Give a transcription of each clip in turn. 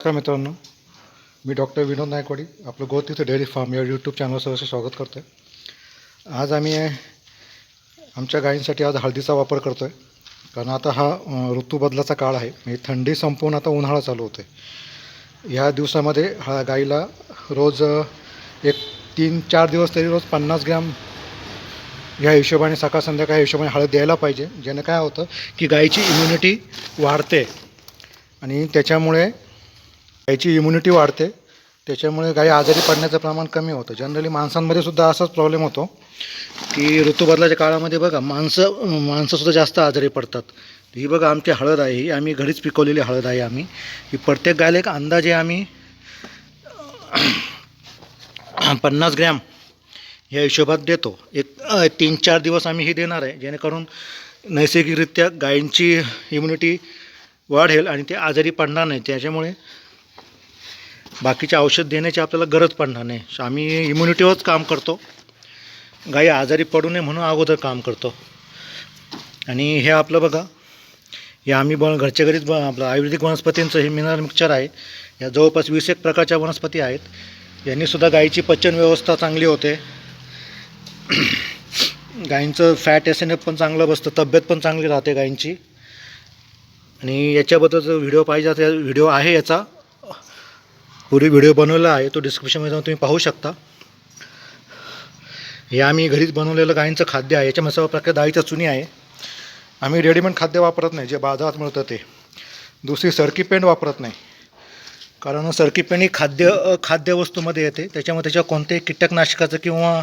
नमस्कार मित्रांनो. मी डॉक्टर विनोद नायकवाडी आपलं गोत इथं डेअरी फार्म या यूट्यूब चॅनलवर स्वागत करतो आहे आज आम्ही आमच्या गायींसाठी आज हळदीचा वापर करतो आहे कारण आता हा ऋतू ऋतूबदलाचा काळ आहे. म्हणजे थंडी संपवून आता उन्हाळा चालू होतो आहे ह्या दिवसामध्ये हा गाईला रोज एक तीन चार दिवस तरी रोज पन्नास ग्रॅम ह्या हिशोबाने सकाळ संध्याकाळ ह्या हिशोबाने हळद द्यायला पाहिजे. ज्याने काय होतं की गाईची इम्युनिटी वाढते. आणि त्याच्यामुळे गायची इम्युनिटी वाढते. त्याच्यामुळे गाई आजारी पडण्याचं प्रमाण कमी होतं. जनरली माणसांमध्ये सुद्धा असाच प्रॉब्लेम होतो की ऋतूबदलाच्या काळामध्ये बघा माणसं माणसंसुद्धा जास्त आजारी पडतात. ही बघा आमची हळद आहे. ही आम्ही घरीच पिकवलेली हळद आहे आम्ही. ही प्रत्येक गायला एक अंदाजे आम्ही. पन्नास ग्रॅम या हिशोबात देतो. एक तीन चार दिवस आम्ही ही देणार आहे. जेणेकरून नैसर्गिकरित्या गायींची इम्युनिटी वाढेल आणि ते आजारी पडणार नाही. त्याच्यामुळे बाकीचे औषध देण्याची आपल्याला गरज पडणार नाही. आम्ही इम्युनिटीवरच काम करतो. गाई आजारी पडू नये म्हणून अगोदर काम करतो. आणि हे आपलं बघा हे आम्ही बन घरच्या घरीच ब आपलं आयुर्वेदिक वनस्पतींचं हे मिनरल मिक्सचर आहे. या जवळपास वीस एक प्रकारच्या वनस्पती आहेत. यांनीसुद्धा गाईची पचन व्यवस्था चांगली होते. गाईंचं फॅट एस पण चांगलं बसतं. तब्येत पण चांगली राहते गाईंची. आणि याच्याबद्दल जो व्हिडिओ पाहिजे तर व्हिडिओ आहे याचा. पूर्वी व्हिडिओ बनवला आहे तो डिस्क्रिप्शनमध्ये जाऊन तुम्ही पाहू शकता. हे आम्ही घरीच बनवलेलं गाईंचं खाद्य आहे याच्यामध्ये सर्व प्रकार डाळीच्या चुनी आहे. आम्ही रेडीमेड खाद्य वापरत नाही जे बाजारात मिळतं ते. दुसरी सरकी पेंड वापरत नाही. कारण सरकी पेंड ही खाद्य खाद्यवस्तूमध्ये येते त्याच्यामुळे त्याच्या कोणत्याही कीटकनाशकाचं किंवा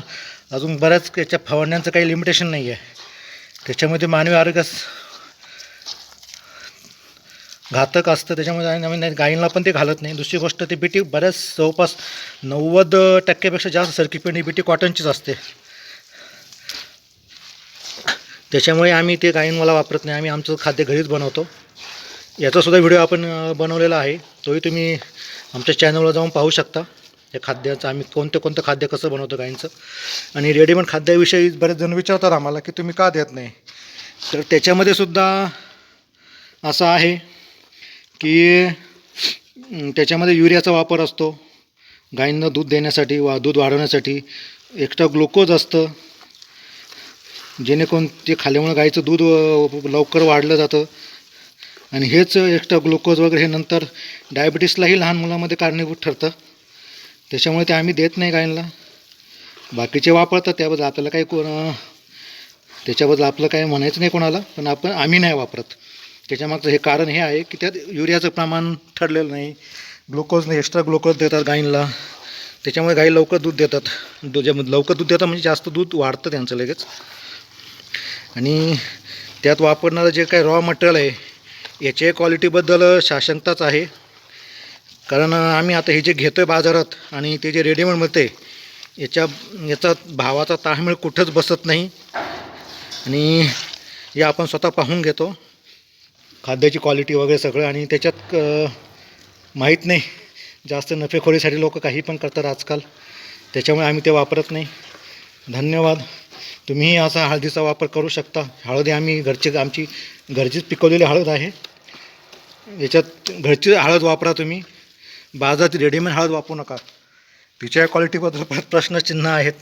अजून बऱ्याच याच्या फवारण्यांचं काही लिमिटेशन नाही आहे त्याच्यामध्ये मानवी आरोग्यास घातक असतं त्याच्यामुळे आम्ही नवीन नाही- पण ते घालत नाही. दुसरी गोष्ट ते बिटी बऱ्याच जवळपास नव्वद टक्क्यापेक्षा जास्त सरकी पेंड ही बिटी कॉटनचीच असते. त्याच्यामुळे आम्ही ते गायींवाला वापरत नाही. आम्ही आमचं खाद्य घरीच बनवतो. याचासुद्धा व्हिडिओ आपण बनवलेला आहे. तोही तुम्ही आमच्या चॅनलवर जाऊन पाहू शकता. या खाद्याचं आम्ही कोणतं कोणतं खाद्य कसं बनवतो गायींचं. आणि रेडीमेड खाद्याविषयी बरेच जण विचारतात आम्हाला की तुम्ही का देत नाही? तर त्याच्यामध्ये सुद्धा असं आहे. की त्याच्यामध्ये युरियाचा वापर असतो. गायींना दूध देण्यासाठी वा दूध वाढवण्यासाठी एक्स्ट्रा ग्लुकोज असतं. जेणेकरून ते खाल्ल्यामुळे गाईचं दूध लवकर वाढलं जातं. आणि हेच एक्स्ट्रा ग्लुकोज वगैरे हे नंतर डायबिटीसलाही लहान मुलामध्ये कारणीभूत ठरतं. त्याच्यामुळे ते आम्ही देत नाही गायींना. बाकीचे वापरतात त्याबद्दल आपल्याला काही कोण त्याच्याबद्दल आपलं काही म्हणायचं नाही कोणाला पण आपण आम्ही नाही वापरत. त्याच्यामागचं हे कारण हे आहे की त्यात युरियाचं प्रमाण ठरलेलं नाही. ग्लुकोज नाही एक्स्ट्रा ग्लुकोज देतात गाईंना त्याच्यामुळे गाई लवकर दूध देतात. दूध लवकर दूध देतात म्हणजे जास्त दूध वाढतं त्यांचं लगेच. आणि त्यात वापरणारं जे काही रॉ मटेरियल आहे याच्या क्वालिटीबद्दल साशंकताच आहे. कारण आम्ही आता हे जे घेतो आहे बाजारात आणि ते जे रेडीमेड मिळते याच्या याचा भावाचा ताळमेळ कुठंच बसत नाही. आणि हे आपण स्वतः पाहून घेतो. खाद्याची क्वालिटी वगैरे सगळं आणि त्याच्यात माहीत नाही. जास्त नफेखोरीसाठी लोक काही पण करतात आजकाल. त्याच्यामुळे आम्ही ते वापरत नाही. धन्यवाद. तुम्हीही असा हळदीचा वापर करू शकता. हळदी आम्ही घरची आमची घरचीच पिकवलेली हळद आहे. याच्यात घरची हळद वापरा तुम्ही. बाजारात रेडीमेड हळद वापरू नका. तिच्या क्वालिटीबद्दल प्रश्नचिन्ह आहेत.